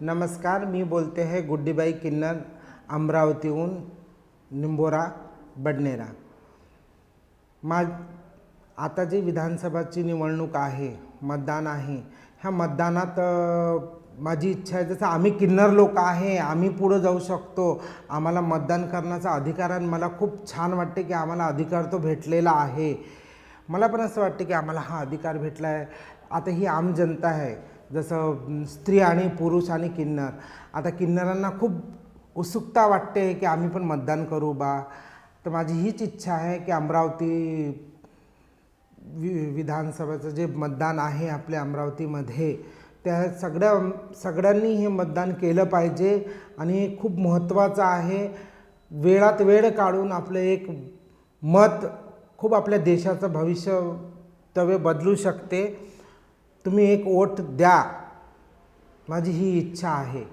नमस्कार मी बोलते आहे गुड्डीबाई किन्नर अमरावतीहून निंबोरा बडनेरा. मा आता जी विधानसभाची निवडणूक आहे मतदान आहे ह्या मतदानात माझी इच्छा आहे जसं आम्ही किन्नर लोक आहे आम्ही पुढं जाऊ शकतो आम्हाला मतदान करण्याचा अधिकार आणि मला खूप छान वाटते की आम्हाला अधिकार तो भेटलेला आहे. मला पण असं वाटते की आम्हाला हा अधिकार भेटला आहे आता ही आम जनता आहे जसं स्त्री आणि पुरुष आणि किन्नर. आता किन्नरांना खूप उत्सुकता वाटते की आम्ही पण मतदान करू बा. तर माझी हीच इच्छा आहे की अमरावती वि विधानसभेचं जे मतदान आहे आपल्या अमरावतीमध्ये त्या सगळ्या सगळ्यांनी हे मतदान केलं पाहिजे. आणि हे खूप महत्त्वाचं आहे. वेळात वेळ काढून आपलं एक मत खूप आपल्या देशाचं भविष्य तवे बदलू शकते. तुम्ही एक वोट द्या. माझी ही इच्छा आहे.